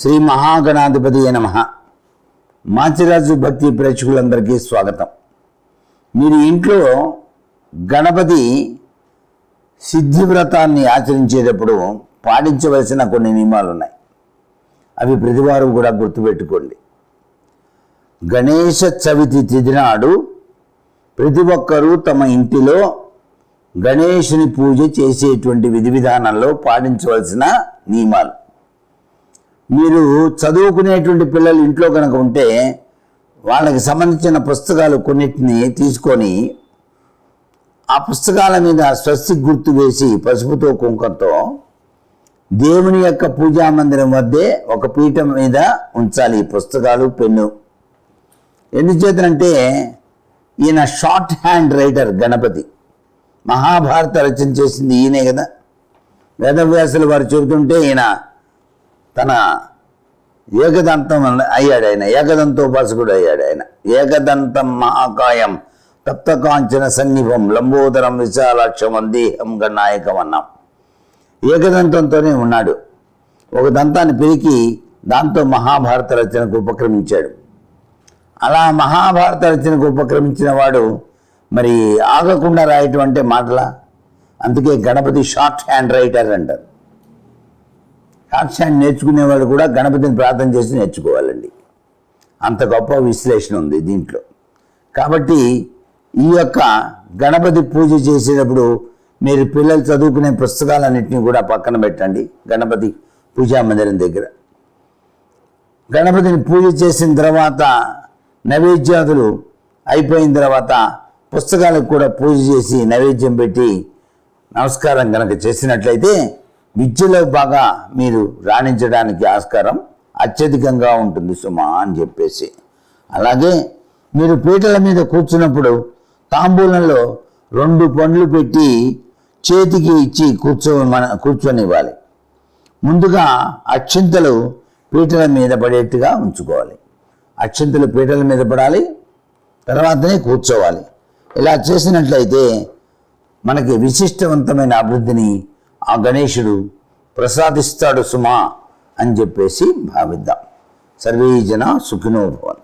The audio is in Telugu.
శ్రీ మహాగణాధిపతి నమ మాచిరాజు భక్తి ప్రేక్షకులందరికీ స్వాగతం. మీరు ఇంట్లో గణపతి సిద్ధి వ్రతాన్ని ఆచరించేటప్పుడు పాటించవలసిన కొన్ని నియమాలు ఉన్నాయి అవి ప్రతివారు కూడా గుర్తుపెట్టుకోండి. గణేష చవితి తిథి నాడు ప్రతి ఒక్కరూ తమ ఇంటిలో గణేషుని పూజ చేసేటువంటి విధి విధానంలో పాటించవలసిన నియమాలు. మీరు చదువుకునేటువంటి పిల్లలు ఇంట్లో కనుక ఉంటే వాళ్ళకి సంబంధించిన పుస్తకాలు కొన్నిటిని తీసుకొని ఆ పుస్తకాల మీద స్వస్తి గుర్తు వేసి పసుపుతో కుంకంతో దేవుని యొక్క పూజా మందిరం వద్దే ఒక పీఠం మీద ఉంచాలి ఈ పుస్తకాలు పెన్ను. ఎందుచేతనంటే ఈయన shorthand writer Ganapati. Mahabharata రచన చేసింది ఈయనే కదా. వేదవ్యాసులు వారు చెబుతుంటే ఈయన తన ఏకదంతం అయ్యాడు ఆయన. ఏకదంతోపాసకుడు అయ్యాడు ఆయన. ఏకదంతం మహాకాయం తప్తకాంచన సన్నిభం లంబోదరం విశాలాక్షం అందేహం గణాయకం అన్నాం. ఏకదంతంతోనే ఉన్నాడు. ఒక దంతాన్ని పెరికి దాంతో మహాభారత రచనకు ఉపక్రమించాడు. అలా మహాభారత రచనకు ఉపక్రమించిన వాడు మరి ఆగకుండా రాయటం అంటే మాటలా? అందుకే గణపతి షార్ట్ హ్యాండ్ రైటర్ అంటారు. సాక్ష్యాన్ని నేర్చుకునే వాళ్ళు కూడా గణపతిని ప్రార్థన చేసి నేర్చుకోవాలండి. అంత గొప్ప విశ్లేషణ ఉంది దీంట్లో. కాబట్టి ఈ యొక్క గణపతి పూజ చేసేటప్పుడు మీరు పిల్లలు చదువుకునే పుస్తకాలన్నింటినీ కూడా పక్కన పెట్టండి గణపతి పూజా మందిరం దగ్గర. గణపతిని పూజ చేసిన తర్వాత నైవేద్యాదులు అయిపోయిన తర్వాత పుస్తకాలకు కూడా పూజ చేసి నైవేద్యం పెట్టి నమస్కారం కనుక చేసినట్లయితే విద్యలో బాగా మీరు రాణించడానికి ఆస్కారం అత్యధికంగా ఉంటుంది సుమా అని చెప్పేసి. అలాగే మీరు పీటల మీద కూర్చున్నప్పుడు తాంబూలంలో రెండు పండ్లు పెట్టి చేతికి ఇచ్చి కూర్చో మన కూర్చొనివ్వాలి. ముందుగా అక్షింతలు పీటల మీద పడేట్టుగా ఉంచుకోవాలి. అక్షింతలు పీటల మీద పడాలి తర్వాతనే కూర్చోవాలి. ఇలా చేసినట్లయితే మనకి విశిష్టవంతమైన అభివృద్ధిని ఆ గణేశుడు ప్రసాదిస్తాడు సుమా అని చెప్పేసి భావిద్దాం. సర్వే జన సుఖినో భవన్